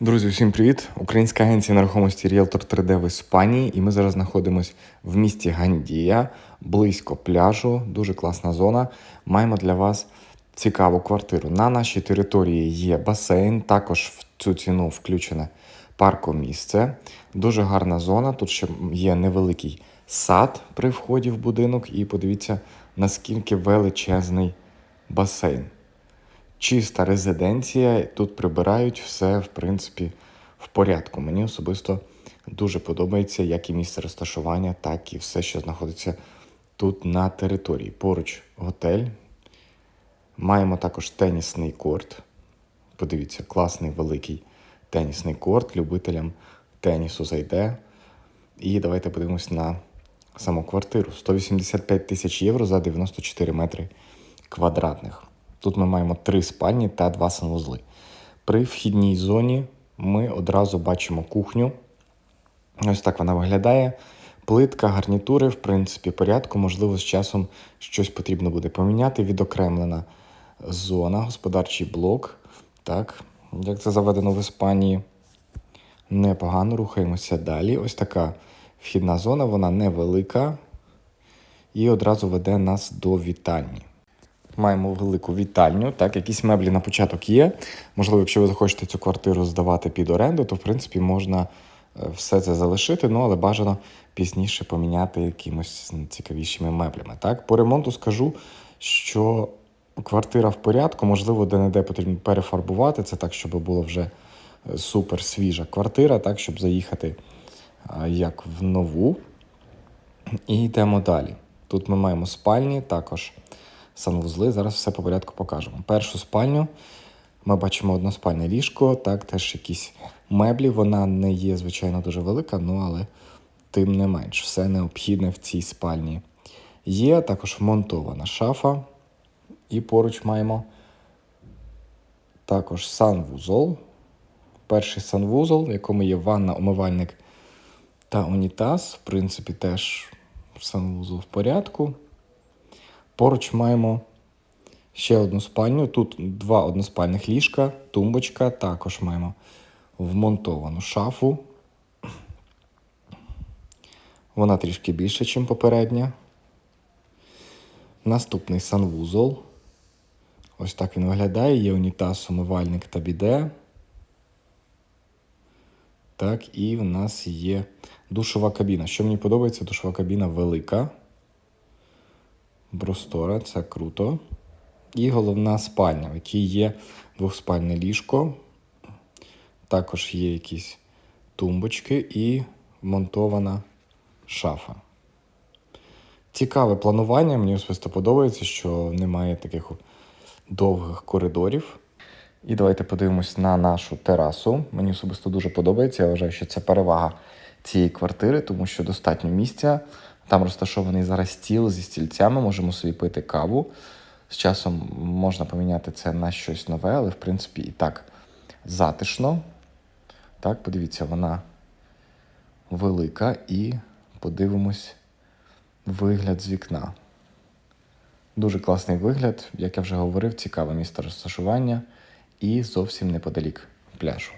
Друзі, всім привіт! Українська агенція нерухомості Realtor 3D в Іспанії, і ми зараз знаходимося в місті Гандія, близько пляжу, дуже класна зона. Маємо для вас цікаву квартиру. На нашій території є басейн, також в цю ціну включене паркомісце. Дуже гарна зона. Тут ще є невеликий сад при вході в будинок, і подивіться, наскільки величезний басейн чиста резиденція. Тут прибирають все, в принципі, в порядку. Мені особисто дуже подобається як і місце розташування, так і все, що знаходиться тут на території. Поруч готель. Маємо також тенісний корт. Подивіться, класний великий тенісний корт. Любителям тенісу зайде. І давайте подивимось на саму квартиру. 185 тисяч євро за 94 метри квадратних. Тут ми маємо три спальні та два санвузли. При вхідній зоні ми одразу бачимо кухню. Ось так вона виглядає. Плитка, гарнітури, в принципі, порядку. Можливо, з часом щось потрібно буде поміняти. Відокремлена зона, господарчий блок. Так, як це заведено в Іспанії. Непогано рухаємося далі. Ось така вхідна зона, вона невелика і одразу веде нас до вітальні. Маємо велику вітальню. Так, якісь меблі на початок є. Можливо, якщо ви захочете цю квартиру здавати під оренду, то в принципі можна е, все це залишити, ну але бажано пізніше поміняти якимось цікавішими меблями. Так, по ремонту скажу, що квартира в порядку, можливо, де-не-де потрібно перефарбувати. Це так, щоб була вже е, супер свіжа квартира, так, щоб заїхати як в нову. І йдемо далі. Тут ми маємо спальні, також санвузли. Зараз все по порядку покажемо. Першу спальню ми бачимо односпальне ліжко, так, теж якісь меблі. Вона не є, звичайно, дуже велика, ну але тим не менш, все необхідне в цій спальні. Є також вмонтована шафа, і поруч маємо також санвузол. Перший санвузол, в якому є ванна, умивальник та унітаз. В принципі, теж санвузол в порядку. Поруч маємо ще одну спальню. Тут два односпальних ліжка, тумбочка. Також маємо вмонтовану шафу. Вона трішки більша, ніж попередня. Наступний санвузол. Ось так він виглядає. Є унітаз, умивальник та біде. Так, і в нас є душова кабіна. Що мені подобається, душова кабіна велика простора, це круто. І головна спальня, в якій є двохспальне ліжко. Також є якісь тумбочки і вмонтована шафа. Цікаве планування, мені особисто подобається, що немає таких довгих коридорів. І давайте подивимось на нашу терасу. Мені особисто дуже подобається. Я вважаю, що це перевага цієї квартири, тому що достатньо місця. Там розташований зараз стіл зі стільцями, можемо собі пити каву. З часом можна поміняти це на щось нове, але в принципі і так затишно. Так, подивіться, вона велика і подивимось вигляд з вікна. Дуже класний вигляд, як я вже говорив, цікаве місце розташування і зовсім неподалік пляжу.